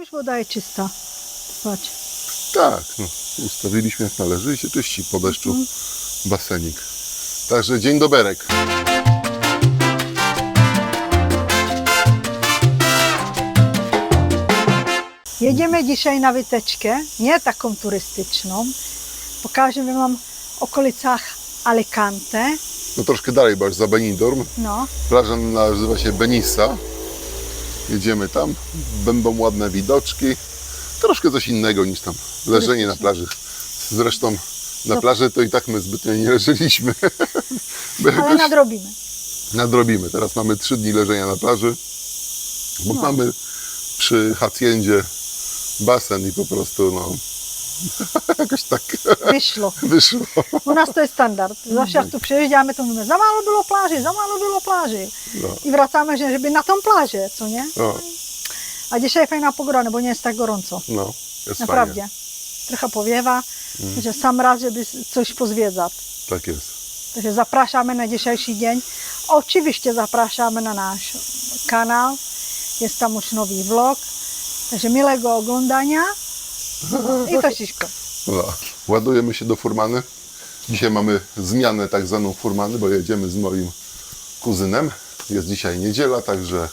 Już woda jest czysta. Patrz. Tak, no, ustawiliśmy jak należy i się czyści po deszczu Mhm. basenik. Także dzień doberek. Jedziemy dzisiaj na wyteczkę, nie taką turystyczną. Pokażemy Wam w okolicach Alicante. No troszkę dalej, bo aż za Benidorm. No, Plaża nazywa się Benissa. Jedziemy tam, będą ładne widoczki. Troszkę coś innego niż tam leżenie na plaży. Zresztą na No. plaży to i tak my zbytnio nie leżeliśmy. Ale nadrobimy. nadrobimy. Teraz mamy trzy dni leżenia na plaży, bo No. mamy przy haciendzie basen i po prostu no jakoś tak Wyszło. wyszło. U nas to jest standard. Zawsze jak tu przyjeżdżamy, to mówimy, za mało było plaży, za mało było plaży. No, I wracamy, że- żeby na tą plażę, co nie? no, A dzisiaj fajna pogoda, no bo nie jest tak gorąco. no jest Naprawdę. fajnie. Trochę powiewa, że sam raz, żeby coś pozwiedzać. Tak jest. Także zapraszamy na dzisiejszy dzień. Oczywiście zapraszamy na nasz kanał. Jest tam już nowy vlog. Także miłego oglądania. I to wszystko. No. Ładujemy się do furmany. Dzisiaj mamy zmianę tak zwaną furmany, bo jedziemy z moim kuzynem. Jest dzisiaj niedziela, także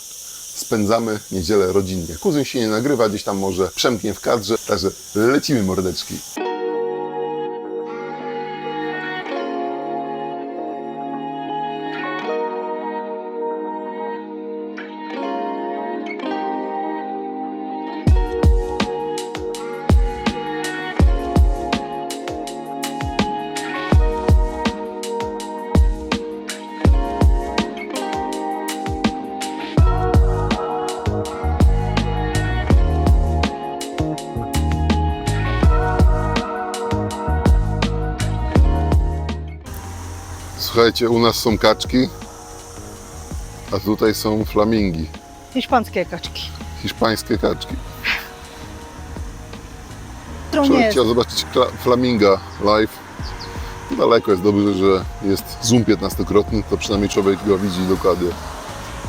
spędzamy niedzielę rodzinnie. Kuzyn się nie nagrywa, gdzieś tam może przemknie w kadrze, także lecimy mordeczki. Słuchajcie, u nas są kaczki, a tutaj są flamingi, Hiszpańskie kaczki. hiszpańskie kaczki. Chciał zobaczyć flaminga live. Daleko jest dobrze, że jest zoom 15-krotny, to przynajmniej człowiek go widzi dokładnie.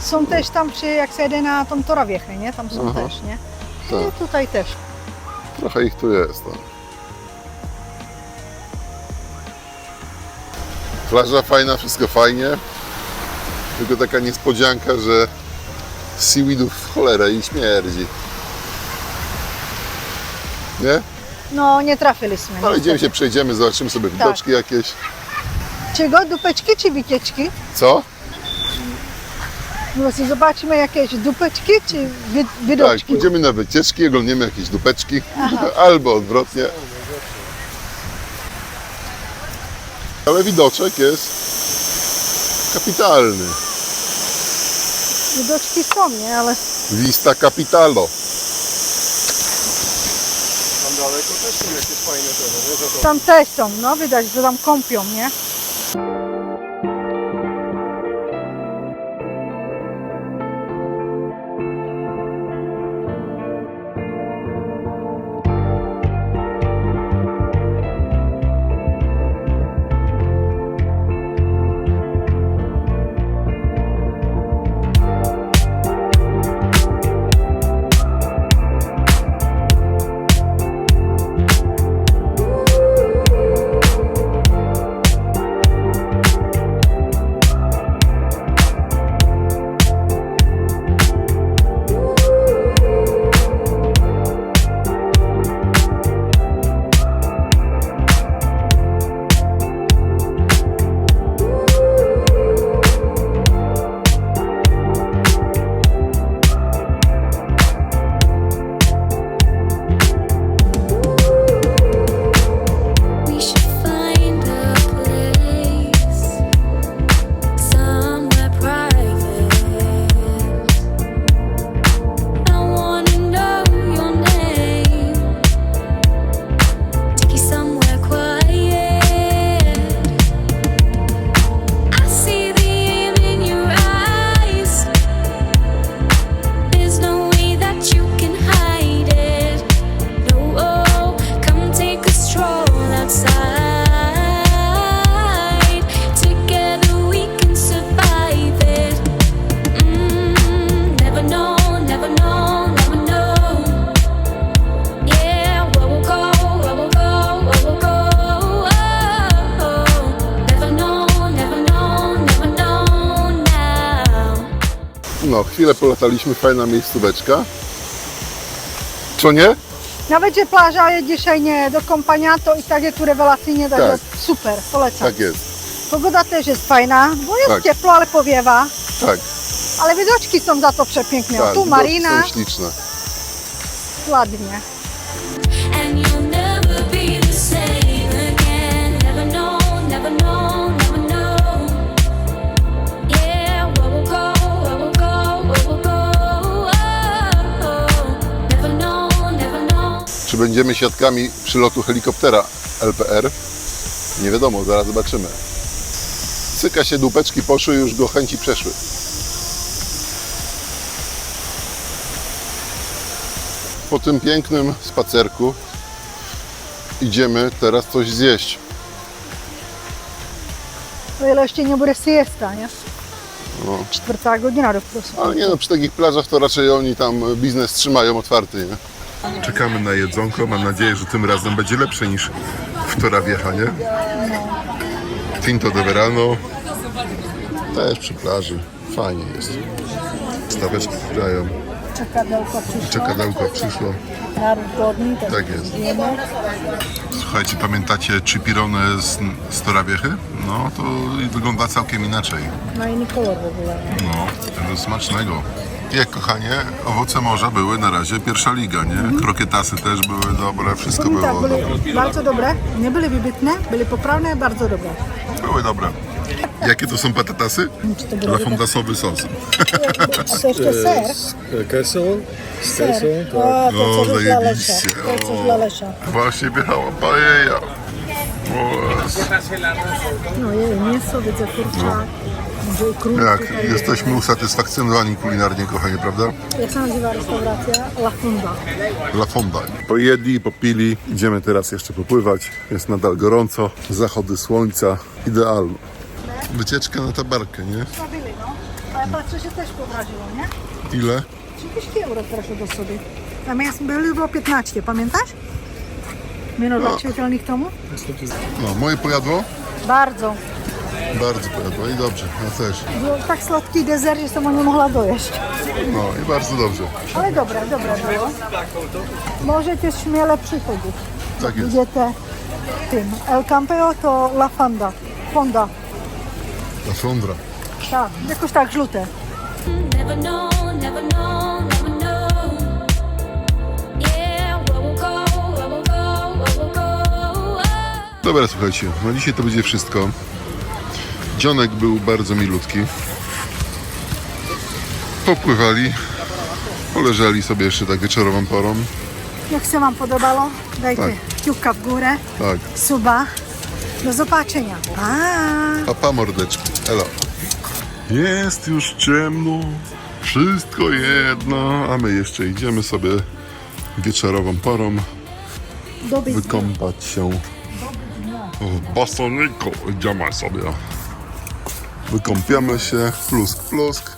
Są też tam, przy, jak się jedzie na tą Torawiechę, nie? Tam są Aha. też, nie? Tak. I tutaj też. Trochę ich tu jest. No. Plaża fajna, wszystko fajnie. Tylko taka niespodzianka, że seaweedów w cholerę i śmierdzi. Nie? No, nie trafiliśmy. Niestety. idziemy się, przejdziemy, zobaczymy sobie widoczki jakieś. Czego? Dupeczki czy wycieczki? Co? No zobaczymy jakieś dupeczki czy wy, Tak, widoczki. pójdziemy na wycieczki, oglądniemy jakieś dupeczki, albo odwrotnie. Ale widoczek jest kapitalny. Widoczki są, nie? Ale Vista Capitalo. Tam daleko też są jakieś fajne no nie? Że to tam też są, no widać, że tam kąpią, nie? Chwilę polataliśmy, fajna miejscóweczka. Co nie? Nawet, że plaża jest dzisiaj nie do kąpania, to i tak jest tu rewelacyjnie, także Tak. super, polecam. Tak jest, Pogoda też jest fajna, bo jest Tak. ciepło, ale powiewa. tak. Ale widoczki są za to przepiękne. tak. tu widoki marina, Są śliczne. ładnie. Będziemy świadkami przylotu helikoptera LPR? Nie wiadomo, zaraz zobaczymy. Cyka się dupeczki poszły, już go chęci przeszły. Po tym pięknym spacerku idziemy teraz coś zjeść. O ile jeszcze nie bude siesta, nie? No. Czwarta godzina do prostu. Ale nie no, przy takich plażach to raczej oni tam biznes trzymają otwarty, nie? Czekamy na jedzonko, mam nadzieję, że tym razem będzie lepsze niż w Torawiecha, nie? Tinto de Verano. Też przy plaży. Fajnie jest. Staweczki grają. Czekadełko przyszło. Czekadełko przyszło. Naród godny, Tak jest. wiemy. Słuchajcie, pamiętacie chipirone z, z Torawiechy? No, to wygląda całkiem inaczej. Ma inny kolor w ogóle. No, tego smacznego. Jak kochanie, owoce morza były na razie pierwsza liga, nie? Krokietasy też były dobre, wszystko Powiem tak, było dobre. byli bardzo dobre, nie byli wybitne, byli poprawne, bardzo dobre. Były dobre. Jakie to są patatasy? Lafondasowy sos. A to jeszcze ser? E, Kesą? Z? O, to No, coś dla Lesia. zajebiście. To coś dla Lesia. Właśnie wjechała paella. O. No jej, mięso, widzę kurczak. Królki Jak jesteśmy usatysfakcjonowani kulinarnie, kochanie, prawda? Jak się nazywa restauracja? La Funda. La Fonda. Pojedli, popili. Idziemy teraz jeszcze popływać. Jest nadal gorąco. Zachody słońca. Idealne. Wycieczka na tabarkę, nie? Zabili, no. Ale patrzę się też podraziło, nie? Ile? 30 euro proszę do sobie. Zamiast byli było 15, pamiętasz? Minut No. świetlnych tomu? No, moje pojadło? Bardzo. Bardzo pojadło i dobrze, ja też. Był tak słodki deser, że sama nie mogła dojeść. No i bardzo dobrze. Ale dobre, dobre było. Możecie śmiele przychodzić. Tak jest. Gdzie te tym. El Campeo to La Fanda. Fonda. Ta Fondra. Tak, jakoś tak żółte. Never know, never know, never know. Yeah, where we'll go, where we'll go, where we'll go. Dobra, słuchajcie, na dzisiaj to będzie wszystko. Dzionek był bardzo milutki. Popływali, poleżeli sobie jeszcze tak wieczorową porą. Jak się Wam podobało, dajcie Tak. kciuka w górę, Tak, suba. Do zobaczenia. Pa! a pa mordeczki, elo. Jest już ciemno, wszystko jedno, a my jeszcze idziemy sobie wieczorową porą Do widzenia. wykąpać się w basoniku. Idziemy sobie. Wykąpiemy się, plusk, plusk.